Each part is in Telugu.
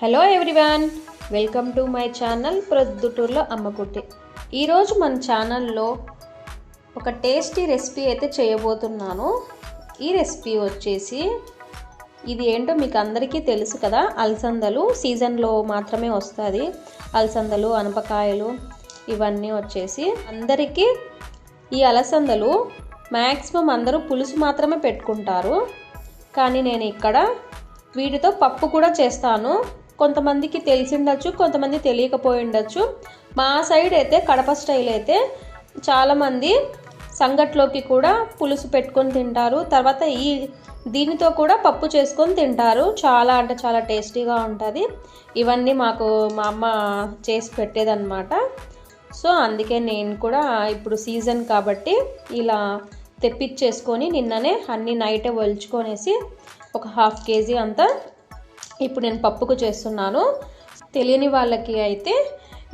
Hello everyone welcome to my channel ప్రొద్దుటూరులో అమ్మకుట్టి ఈరోజు మన ఛానల్లో ఒక టేస్టీ రెసిపీ అయితే చేయబోతున్నాను. ఈ రెసిపీ వచ్చేసి ఇది ఏంటో మీకు అందరికీ తెలుసు కదా అలసందలు. సీజన్లో మాత్రమే వస్తుంది. అలసందలు అనపకాయలు ఇవన్నీ వచ్చేసి అందరికీ ఈ అలసందలు మ్యాక్సిమం అందరూ పులుసు మాత్రమే పెట్టుకుంటారు. కానీ నేను ఇక్కడ వీటితో పప్పు కూడా చేస్తాను. కొంతమందికి తెలిసి ఉండొచ్చు కొంతమంది తెలియకపోయి ఉండొచ్చు మా సైడ్ అయితే కడప స్టైల్ అయితే చాలామంది సంగట్లోకి కూడా పులుసు పెట్టుకొని తింటారు. తర్వాత ఈ దీనితో కూడా పప్పు చేసుకొని తింటారు. చాలా అంటే చాలా టేస్టీగా ఉంటుంది. ఇవన్నీ మాకు మా అమ్మ చేసి పెట్టేదన్నమాట. సో అందుకే నేను కూడా ఇప్పుడు సీజన్ కాబట్టి ఇలా తెప్పించేసుకొని నిన్ననే అన్ని నైటే ఒలుచుకొనేసి ఒక హాఫ్ కేజీ అంతా ఇప్పుడు నేను పప్పుకు చేస్తున్నాను. తెలియని వాళ్ళకి అయితే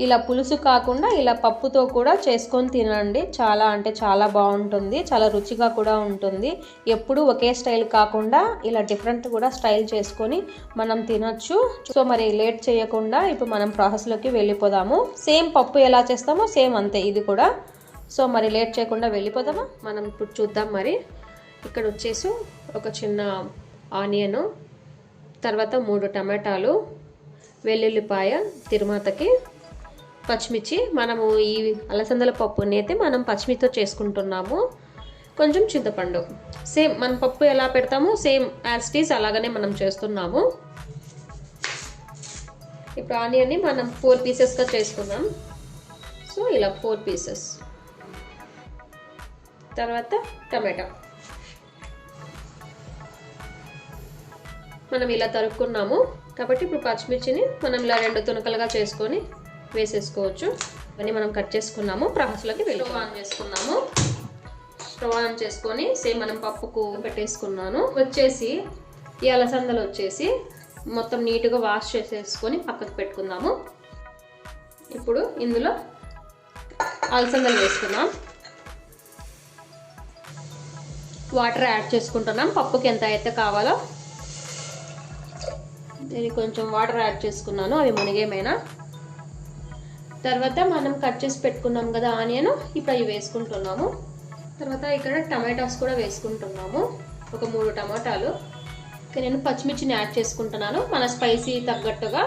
ఇలా పులుసు కాకుండా ఇలా పప్పుతో కూడా చేసుకొని తినండి. చాలా అంటే చాలా బాగుంటుంది. చాలా రుచిగా కూడా ఉంటుంది. ఎప్పుడూ ఒకే స్టైల్ కాకుండా ఇలా డిఫరెంట్ కూడా స్టైల్ చేసుకొని మనం తినచ్చు. సో మరి లేట్ చేయకుండా ఇప్పుడు మనం ప్రాసెస్లోకి వెళ్ళిపోదాము. సేమ్ పప్పు ఎలా చేస్తామో సేమ్ అంతే ఇది కూడా. సో మరి లేట్ చేయకుండా వెళ్ళిపోదామా? మనం ఇప్పుడు చూద్దాం మరి. ఇక్కడ వచ్చేసి ఒక చిన్న ఆనియను తర్వాత మూడు టమాటాలు వెల్లుల్లిపాయ తిరుమాతకి పచ్చిమిర్చి. మనము ఈ అలసందల పప్పుని అయితే మనం పచ్చిమిర్చితో చేసుకుంటున్నాము. కొంచెం చింతపండు. సేమ్ మన పప్పు ఎలా పెడతామో సేమ్ యాజ్ టీస్ అలాగనే మనం చేస్తున్నాము. ఇప్పుడు ఆనియన్ని మనం ఫోర్ పీసెస్గా చేసుకున్నాం. సో ఇలా ఫోర్ పీసెస్. తర్వాత టమాటా. మనం ఇలా తరుక్కున్నాము. కాబట్టి ఇప్పుడు పచ్చిమిర్చిని మనం ఇలా రెండు తునకలుగా చేసుకొని వేసేసుకోవచ్చు. ఇవన్నీ మనం కట్ చేసుకున్నాము. ప్రాసెస్లోకి వెళ్ళి ఆన్ చేసుకున్నాము. స్టవ్ ఆన్ చేసుకొని సేమ్ మనం పప్పుకు పెట్టేసుకున్నాను. వచ్చేసి ఈ అలసందలు వచ్చేసి మొత్తం నీట్గా వాష్ చేసేసుకొని పక్కకు పెట్టుకుందాము. ఇప్పుడు ఇందులో అలసందలు వేసుకుందాం. వాటర్ యాడ్ చేసుకుంటున్నాం. పప్పుకి ఎంత అయితే కావాలో దీనికి కొంచెం వాటర్ యాడ్ చేసుకున్నాను అవి మునిగేమైనా. తర్వాత మనం కట్ చేసి పెట్టుకున్నాం కదా ఆనియన్ ఇప్పుడు అవి వేసుకుంటున్నాము. తర్వాత ఇక్కడ టమాటాస్ కూడా వేసుకుంటున్నాము ఒక మూడు టమాటాలు. నేను పచ్చిమిర్చిని యాడ్ చేసుకుంటున్నాను మన స్పైసీ తగ్గట్టుగా.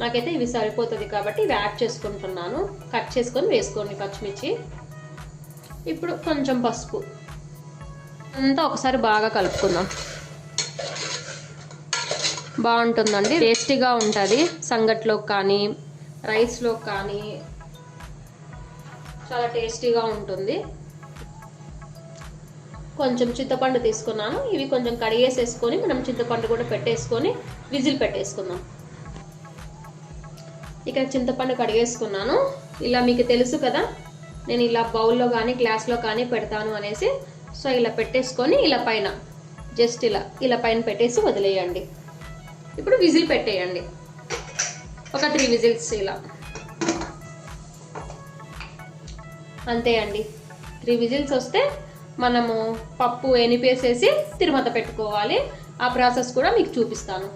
నాకైతే ఇవి సరిపోతుంది కాబట్టి ఇవి యాడ్ చేసుకుంటున్నాను. కట్ చేసుకొని వేసుకోండి పచ్చిమిర్చి. ఇప్పుడు కొంచెం పసుపు. అంతా ఒకసారి బాగా కలుపుకుందాం. బాగుంటుందండి. టేస్టీగా ఉంటుంది. సంగట్లో కానీ రైస్లో కానీ చాలా టేస్టీగా ఉంటుంది. కొంచెం చింతపండు తీసుకున్నాను. ఇవి కొంచెం కడిగేసేసుకొని మనం చింతపండు కూడా పెట్టేసుకొని విజిల్ పెట్టేసుకుందాం. ఇక్కడ చింతపండు కడిగేసుకున్నాను. ఇలా మీకు తెలుసు కదా నేను ఇలా బౌల్లో కానీ గ్లాస్లో కానీ పెడతాను అనేసి. సో ఇలా పెట్టేసుకొని ఇలా పైన జస్ట్ ఇలా ఇలా పైన పెట్టేసి వదిలేయండి. ఇప్పుడు విజిల్ పెట్టేయండి. ఒక త్రీ విజిల్స్ ఇలా. అంతే అండి. త్రీ విజిల్స్ వస్తే మనము పప్పు ఎనిపేసేసి తిరుమత పెట్టుకోవాలి. ఆ ప్రాసెస్ కూడా మీకు చూపిస్తాను.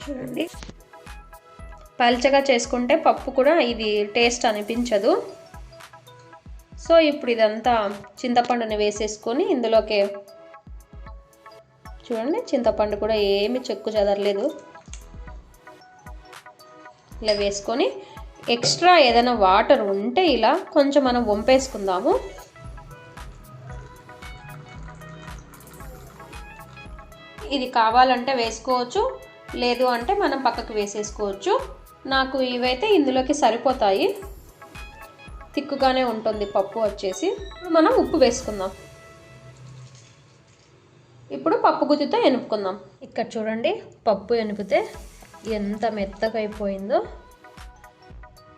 చూడండి. పల్చగా చేసుకుంటే పప్పు కూడా ఇది టేస్ట్ అనిపించదు. సో ఇప్పుడు ఇదంతా చింతపండుని వేసేసుకొని ఇందులోకి చూడండి చింతపండు కూడా ఏమి చెక్కు చెదరలేదు. ఇలా వేసుకొని ఎక్స్ట్రా ఏదైనా వాటర్ ఉంటే ఇలా కొంచెం మనం వంపేసుకుందాము. ఇది కావాలంటే వేసుకోవచ్చు లేదు అంటే మనం పక్కకు వేసేసుకోవచ్చు. నాకు ఇవైతే ఇందులోకి సరిపోతాయి. తిక్కుగానే ఉంటుంది పప్పు వచ్చేసి. మనం ఉప్పు వేసుకుందాం. ఇప్పుడు పప్పు గుత్తితో ఎనుపుకుందాం. ఇక్కడ చూడండి పప్పు ఎనిపితే ఎంత మెత్తగా అయిపోయిందో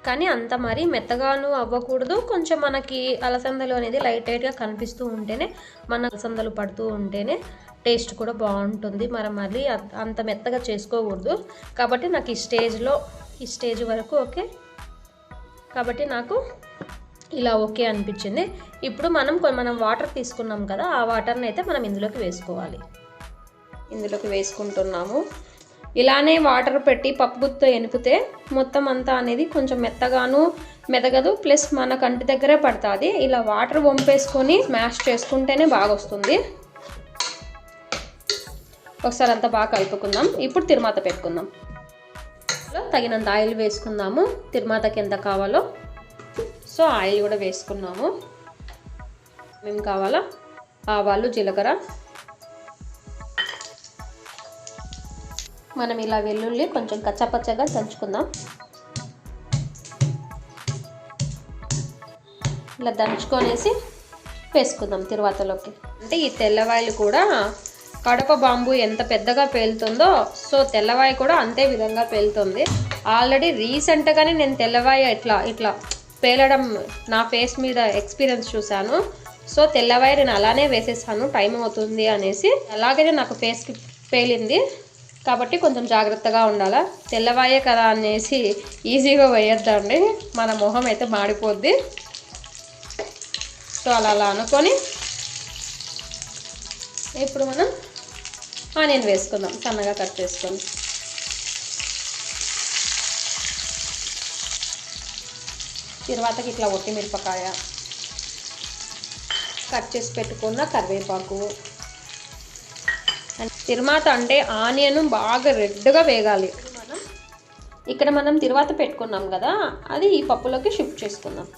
కానీ అంత మరీ మెత్తగాను అవ్వకూడదు. కొంచెం మనకి అలసందలు అనేది లైట్ లైట్గా కనిపిస్తూ ఉంటేనే మన అలసందలు పడుతూ ఉంటేనే టేస్ట్ కూడా బాగుంటుంది. మరి మళ్ళీ అంత మెత్తగా చేసుకోకూడదు. కాబట్టి నాకు ఈ స్టేజ్లో ఈ స్టేజ్ వరకు ఓకే? కాబట్టి నాకు ఇలా ఓకే అనిపించింది. ఇప్పుడు మనం కొ- మనం వాటర్ తీసుకున్నాం కదా ఆ వాటర్ని అయితే మనం ఇందులోకి వేసుకోవాలి. ఇందులోకి వేసుకుంటున్నాము. ఇలానే వాటర్ పెట్టి పప్పుగుత్తో ఎనిపితే మొత్తం అంతా అనేది కొంచెం మెత్తగాను మెదగదు. ప్లస్ మన కంటి దగ్గరే పడుతుంది. ఇలా వాటర్ వంపేసుకొని స్మాష్ చేసుకుంటేనే బాగా వస్తుంది ఒకసారి అంతా బాగా కలుపుకుందాం. ఇప్పుడు తిరుమాత పెట్టుకుందాం. తగినంత ఆయిల్ వేసుకుందాము. తిరుమాతకి ఎంత కావాలో సో ఆయిల్ కూడా వేసుకున్నాము. మేము కావాలా? ఆవాలు జీలకర్ర. మనం ఇలా వెల్లుల్లి కొంచెం కచ్చపచ్చగా దంచుకుందాం. ఇలా దంచుకొనేసి వేసుకుందాం తిరువాతలోకి. అంటే ఈ తెల్లవాయలు కూడా కడప బాంబు ఎంత పెద్దగా పేలుతుందో సో తెల్లవాయి కూడా అంతే విధంగా పేలుతుంది. ఆల్రెడీ రీసెంట్గానే నేను తెల్లవాయి ఇట్లా ఇట్లా పేలడం నా ఫేస్ మీద ఎక్స్పీరియన్స్ చూశాను. సో తెల్లవారి నేను అలానే వేసేసాను టైం అవుతుంది అనేసి. అలాగనే నాకు ఫేస్కి పేలింది. కాబట్టి కొంచెం జాగ్రత్తగా ఉండాలా. తెల్లవాయే కదా అనేసి ఈజీగా వేయొద్దండి. మన మొహం అయితే మాడిపోద్ది. సో అలా అలా అనుకొని ఇప్పుడు మనం ఆనియన్ వేసుకుందాం. సన్నగా కట్ చేసుకొని. తర్వాతకి ఇట్లా ఒట్టి మిరపకాయ కట్ చేసి పెట్టుకున్న కరివేపాకు. తిరువాత అంటే ఆనియన్ బాగా రెడ్గా వేగాలి. మనం ఇక్కడ మనం తిరువాత పెట్టుకున్నాం కదా అది ఈ పప్పులోకి షిఫ్ట్ చేసుకుందాం.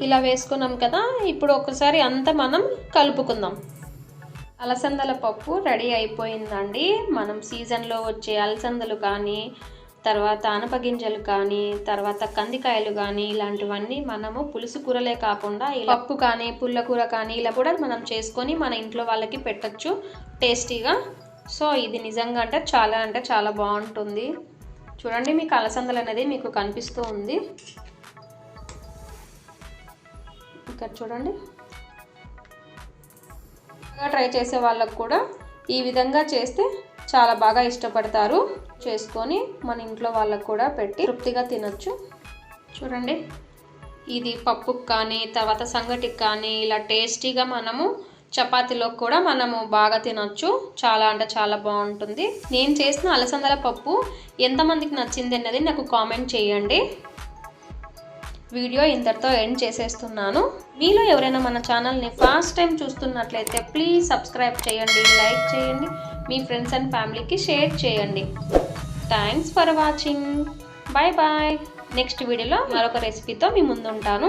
ఇలా వేసుకున్నాం కదా ఇప్పుడు ఒకసారి అంతా మనం కలుపుకుందాం. అలసందల పప్పు రెడీ అయిపోయిందండి. మనం సీజన్లో వచ్చే అలసందలు కానీ తర్వాత అనపగింజలు కానీ తర్వాత కందికాయలు కానీ ఇలాంటివన్నీ మనము పులుసు కూరలే కాకుండా పప్పు కానీ పుల్లకూర కానీ ఇలా కూడా మనం చేసుకొని మన ఇంట్లో వాళ్ళకి పెట్టచ్చు. టేస్టీగా. సో ఇది నిజంగా అంటే చాలా అంటే చాలా బాగుంటుంది. చూడండి మీకు అలసందలు అనేది మీకు కనిపిస్తూ ఉంది. ఇక్కడ చూడండి. ట్రై చేసే వాళ్ళకు కూడా ఈ విధంగా చేస్తే చాలా బాగా ఇష్టపడతారు. చేసుకొని మన ఇంట్లో వాళ్ళకు కూడా పెట్టి తృప్తిగా తినచ్చు. చూడండి. ఇది పప్పుకు కానీ తర్వాత సంగటికి కానీ ఇలా టేస్టీగా మనము చపాతీలో కూడా మనము బాగా తినొచ్చు. చాలా అంటే చాలా బాగుంటుంది. నేను చేసిన అలసందల పప్పు ఎంతమందికి నచ్చింది అన్నది నాకు కామెంట్ చేయండి. వీడియో ఇంతటితో ఎండ్ చేసేస్తున్నాను. మీలో ఎవరైనా మన ఛానల్ని ఫస్ట్ టైం చూస్తున్నట్లయితే ప్లీజ్ సబ్స్క్రైబ్ చేయండి లైక్ చేయండి. మీ ఫ్రెండ్స్ అండ్ ఫ్యామిలీకి షేర్ చేయండి. Thanks for watching bye bye next వీడియోలో మరొక రెసిపీతో మీ ముందు ఉంటాను